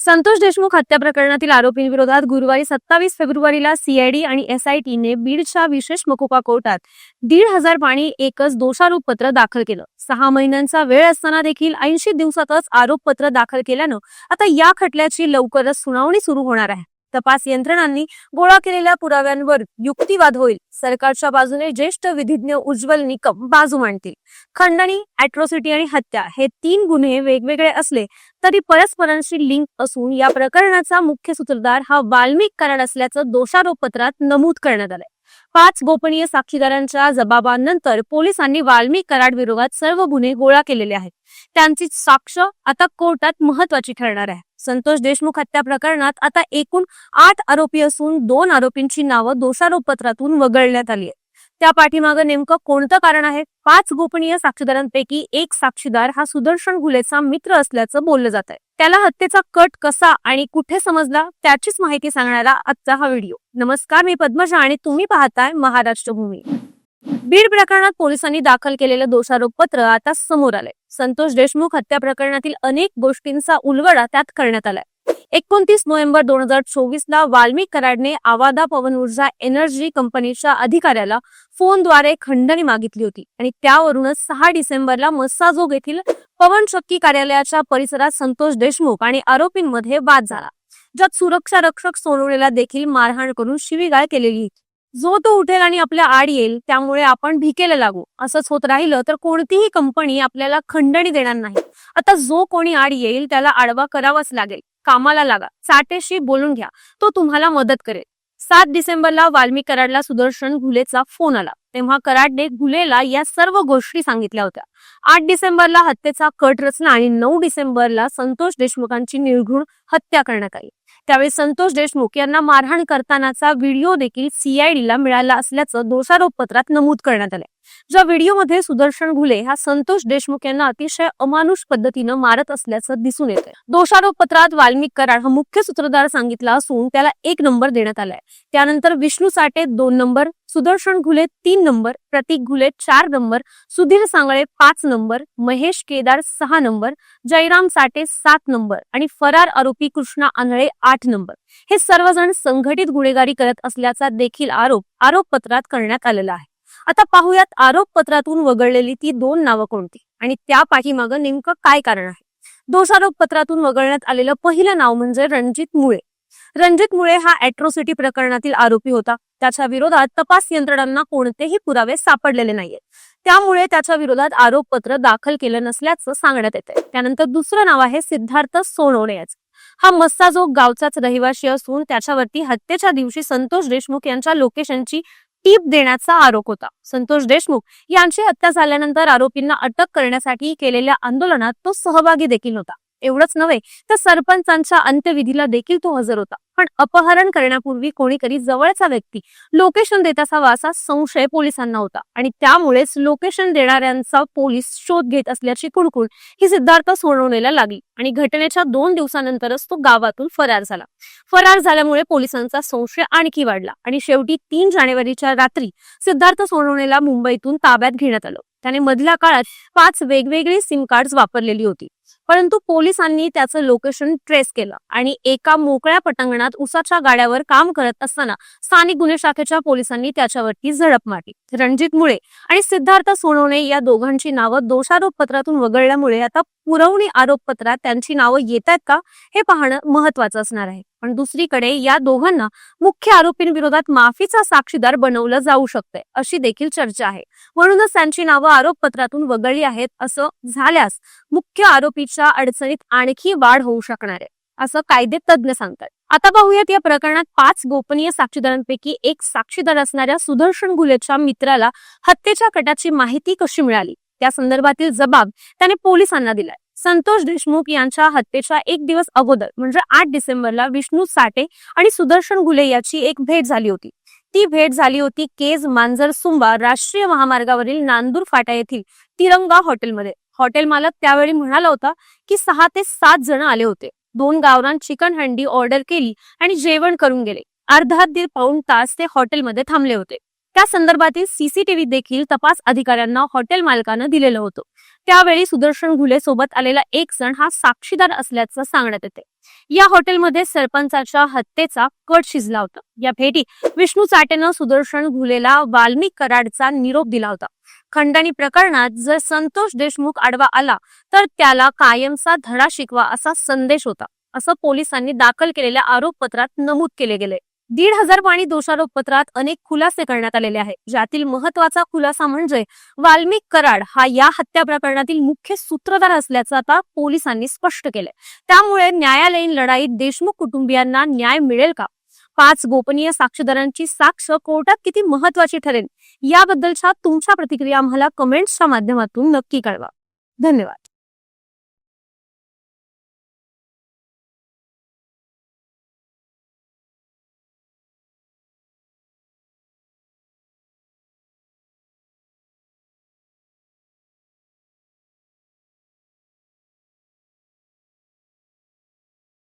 संतोष देशमुख हत्या प्रकरणातील आरोपींविरोधात गुरुवारी सत्तावीस फेब्रुवारीला सीआयडी आणि एसआयटीने बीडच्या विशेष मकोपा कोर्टात दीड हजार पाणी एकच दोषारोप पत्र दाखल केलं. सहा महिन्यांचा वेळ असताना देखील ऐंशी दिवसातच आरोपपत्र दाखल केल्यानं आता या खटल्याची लवकरच सुनावणी सुरू होणार आहे. तपास यंत्रणांनी गोळा केलेल्या पुराव्यांवर युक्तिवाद होईल. सरकारच्या बाजूने ज्येष्ठ विधिज्ञ उज्ज्वल निकम बाजू मांडतील. खंडणी अॅट्रॉसिटी आणि हत्या हे तीन गुन्हे वेगवेगळे असले तरी परस्परांशी लिंक असून या प्रकरणाचा मुख्य सूत्रधार हा वाल्मिक कराड असल्याचं दोषारोपपत्रात नमूद करण्यात आलंय. पाच गोपनीय साक्षीदारांच्या जबाबानंतर पोलिसांनी वाल्मिक कराड विरोधात सर्व गुन्हे गोळा केलेले आहेत. त्यांची साक्ष आता कोर्टात महत्वाची ठरणार आहे. संतोष देशमुख हत्या प्रकरणात आता एकूण आठ आरोपी असून दोन आरोपींची नावं दोषारोपपत्रातून वगळण्यात आली आहेत. त्या पाठीमागं नेमकं कोणतं कारण आहे? पाच गोपनीय साक्षीदारांपैकी एक साक्षीदार हा सुदर्शन घुलेचा मित्र असल्याचं बोललं जात आहे त्याला हत्येचा कट कसा आणि कुठे समजला त्याचीच माहिती सांगणारा आजचा हा व्हिडिओ. नमस्कार मी पद्मजा आणि तुम्ही पाहताय महाराष्ट्र भूमी बीड प्रकरणात पोलिसांनी दाखल केलेलं दोषारोपपत्र आता समोर आलंय. संतोष देशमुख हत्या प्रकरणातील अनेक गोष्टींचा उलगडा त्यात करण्यात आलाय. एकोणतीस नोव्हेंबर दोन हजार चोवीस ला वाल्मिक कराडने आवादा पवन ऊर्जा एनर्जी कंपनीच्या अधिकाऱ्याला फोनद्वारे खंडणी मागितली होती. आणि त्यावरूनच सहा डिसेंबरला मस्साजोग येथील पवन शक्की कार्यालयाच्या परिसरात संतोष देशमुख आणि आरोपींमध्ये वाद झाला. ज्यात सुरक्षा रक्षक सोनवलेला देखील मारहाण करून शिवीगाळ केलेली होती. जो तो उठेल आणि आपल्या आड येईल त्यामुळे आपण भिकेला लागू. असंच होत राहिलं तर कोणतीही कंपनी आपल्याला खंडणी देणार नाही. आता जो कोणी आड येईल त्याला आडवा करावाच लागेल. कामाला लागा. चाटेशी बोलून घ्या. तो तुम्हाला मदत करेल. सात डिसेंबरला वाल्मी कराडला सुदर्शन घुलेचा फोन आला. तेव्हा कराडने गुलेला या सर्व गोष्टी सांगितल्या होत्या. आठ डिसेंबरला हत्येचा कट रचना आणि नऊ डिसेंबरला संतोष देशमुखांची निर्घृण हत्या करण्यात आली. त्यावेळी संतोष देशमुख यांना मारहाण करतानाचा व्हिडिओ देखील सीआयडीला मिळाला असल्याचं दोषारोप पत्रात नमूद करण्यात आलंय. ज्या व्हिडिओमध्ये सुदर्शन घुले हा संतोष देशमुख यांना अतिशय अमानुष पद्धतीनं मारत असल्याचं दिसून येतंय. दोषारोप पत्रात वाल्मिक कराड हा मुख्य सूत्रधार सांगितला असून त्याला एक नंबर देण्यात आलाय. त्यानंतर विष्णू साठे दोन नंबर सुदर्शन घुले तीन नंबर प्रतीक घुले चार नंबर सुधीर सांगळे पाच नंबर महेश केदार सहा नंबर जयराम साठे सात नंबर आणि फरार आरोपी कृष्णा आंधळे आठ नंबर. हे सर्वजण संघटित गुन्हेगारी करत असल्याचा देखील आरोप आरोपपत्रात करण्यात आलेला आहे. आता पाहूयात आरोपपत्रातून वगळलेली ती दोन नावं कोणती आणि त्या पाठीमागं नेमकं काय कारण आहे? दोषारोप पत्रातून वगळण्यात आलेलं पहिलं नाव म्हणजे रणजित मुळे. रणजित मुळे हा अॅट्रोसिटी प्रकरणातील आरोपी होता. त्याच्या विरोधात तपास यंत्रणांना कोणतेही पुरावे सापडलेले नाहीयेत. त्यामुळे त्याच्या विरोधात आरोपपत्र दाखल केलं नसल्याचं सांगण्यात येते त्यानंतर दुसरं नाव आहे सिद्धार्थ सोनवणे याचं हा मस्साजोग गावचाच रहिवासी असून त्याच्यावरती हत्येच्या दिवशी संतोष देशमुख यांच्या लोकेशनची टीप देण्याचा आरोप होता. संतोष देशमुख यांची हत्या झाल्यानंतर आरोपींना अटक करण्यासाठी केलेल्या आंदोलनात तो सहभागी देखील होता. एवढंच नव्हे तर सरपंचांच्या अंत्यविधीला देखील तो हजर होता. पण अपहरण करण्यापूर्वी कोणीतरी जवळचा व्यक्ती लोकेशन देत असावा असा संशय पोलिसांना होता. आणि त्यामुळेच लोकेशन देणाऱ्यांचा पोलीस शोध घेत असल्याची कुणकुण ही सिद्धार्थ सोडवण्याला लागली. आणि घटनेच्या दोन दिवसानंतरच तो गावातून फरार झाला. फरार झाल्यामुळे पोलिसांचा संशय आणखी वाढला. आणि शेवटी तीन जानेवारीच्या रात्री सिद्धार्थ सोनवणेला मुंबईतून ताब्यात घेण्यात आलं. त्याने मधल्या काळात पाच वेगवेगळी सिम कार्ड वापरलेली होती. परंतु पोलिसांनी त्याचं लोकेशन ट्रेस केलं आणि एका मोकळ्या पटांगणात उसाच्या गाड्यावर काम करत असताना स्थानिक गुन्हे शाखेच्या पोलिसांनी त्याच्यावरती झडप मारली. रणजित मुळे आणि सिद्धार्थ सोनवणे या दोघांची नावं दोषारोप पत्रातून वगळल्यामुळे आता पुरवणी आरोपपत्रात त्यांची नावं येत आहेत का हे पाहणं महत्वाचं असणार आहे. पण दुसरीकडे या दोघांना मुख्य आरोपींविरोधात माफीचा साक्षीदार बनवलं जाऊ शकतंय अशी देखील चर्चा आहे. म्हणूनच त्यांची नावं आरोपपत्रातून वगळली आहेत असं झाल्यास मुख्य आरोपी आरोपीच्या अडचणीत आणखी वाढ होऊ शकणार आहे असं कायदे तज्ज्ञ सांगतात. आता पाहूयात या प्रकरणात पाच गोपनीय साक्षीदारांपैकी एक साक्षीदार असणाऱ्या सुदर्शन गुलेच्या मित्राला हत्येच्या कटाची माहिती कशी मिळाली? त्या संदर्भातील जबाब त्याने पोलिसांना दिलाय. संतोष देशमुख यांच्या हत्येच्या एक दिवस अगोदर म्हणजे आठ डिसेंबरला विष्णू साठे आणि सुदर्शन गुले याची एक भेट झाली होती. ती भेट झाली होती केज मांजर सुंबा राष्ट्रीय महामार्गावरील नांदूर फाटा येथील तिरंगा हॉटेलमध्ये. हॉटेल मालक त्यावेळी म्हणाला होता की सहा ते सात जण आले होते. दोन गावरान चिकन हंडी ऑर्डर केली आणि जेवण करून गेले. अर्धा दीड पाऊण तास ते हॉटेलमध्ये थांबले होते. त्या संदर्भातील सीसीटीव्ही देखील तपास अधिकाऱ्यांना हॉटेल मालकानं दिलेलं होतं. त्यावेळी सुदर्शन घुले सोबत आलेला एक जण हा साक्षीदार असल्याचं सांगण्यात येते. या हॉटेलमध्ये सरपंचाच्या हत्येचा कट शिजला होता. या भेटीत विष्णू चाटेनं सुदर्शन घुलेला वाल्मिक कराडचा निरोप दिला होता. खंडणी प्रकरणात जर संतोष देशमुख आडवा आला तर त्याला कायमचा धडा शिकवा असा संदेश होता असं पोलिसांनी दाखल केलेल्या आरोपपत्रात नमूद केले गेले. दीड हजार पाणी दोषारोप पत्रात अनेक खुलासे करण्यात आलेले आहे ज्यातील महत्त्वाचा खुलासा म्हणजे वाल्मिक कराड हा या हत्या प्रकरणातील मुख्य सूत्रधार असल्याचं आता पोलिसांनी स्पष्ट केलंय. त्यामुळे न्यायालयीन लढाईत देशमुख कुटुंबियांना न्याय मिळेल का? पाच गोपनीय साक्षीदारांची साक्ष कोर्टात किती महत्वाची ठरेल? याबद्दलच्या तुमच्या प्रतिक्रिया आम्हाला कमेंट्सच्या माध्यमातून नक्की कळवा. धन्यवाद.